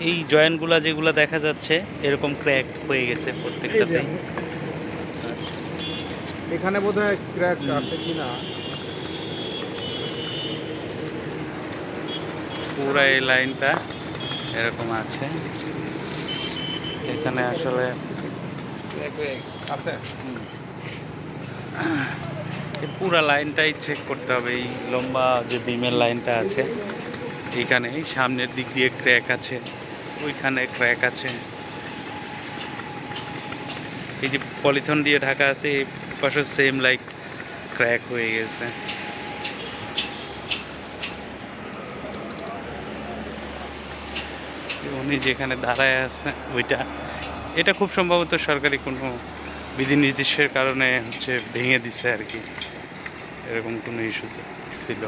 এই জয়েন্টগুলা যেগুলো দেখা যাচ্ছে এরকম ক্র্যাক হয়ে গেছে প্রত্যেকটাতে এখানে বোধহয় ক্র্যাক হুম। আছে কিনা? পুরো এই লাইনটা এরকম আছে। এখানে আসলে আছে? পুরা লাইনটাই চেক করতে হবে এই লম্বা যে বিমের লাইনটা আছে এখানে সামনের দিক দিয়ে ক্র্যাক আছে। ওইখানে ক্র্যাক আছে। এই যে পলিথন দিয়ে ঢাকা আছে, এই পাশে সেম লাইক ক্র্যাক হয়ে গেছে। উনি যেখানে দাঁড়ায় আছে, ওইটা। এটা খুব সম্ভবত সরকারি কোনো বিধিনির্দেশের কারণে হচ্ছে ভেঙে দিছে আর কি। এরকম কোনো ইস্যু ছিল।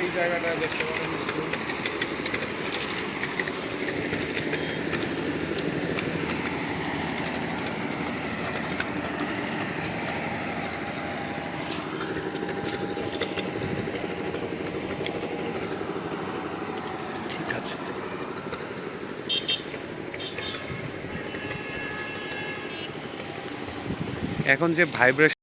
এই জায়গাটা দেখতে পারেন এখন যে ভাইব্রেশন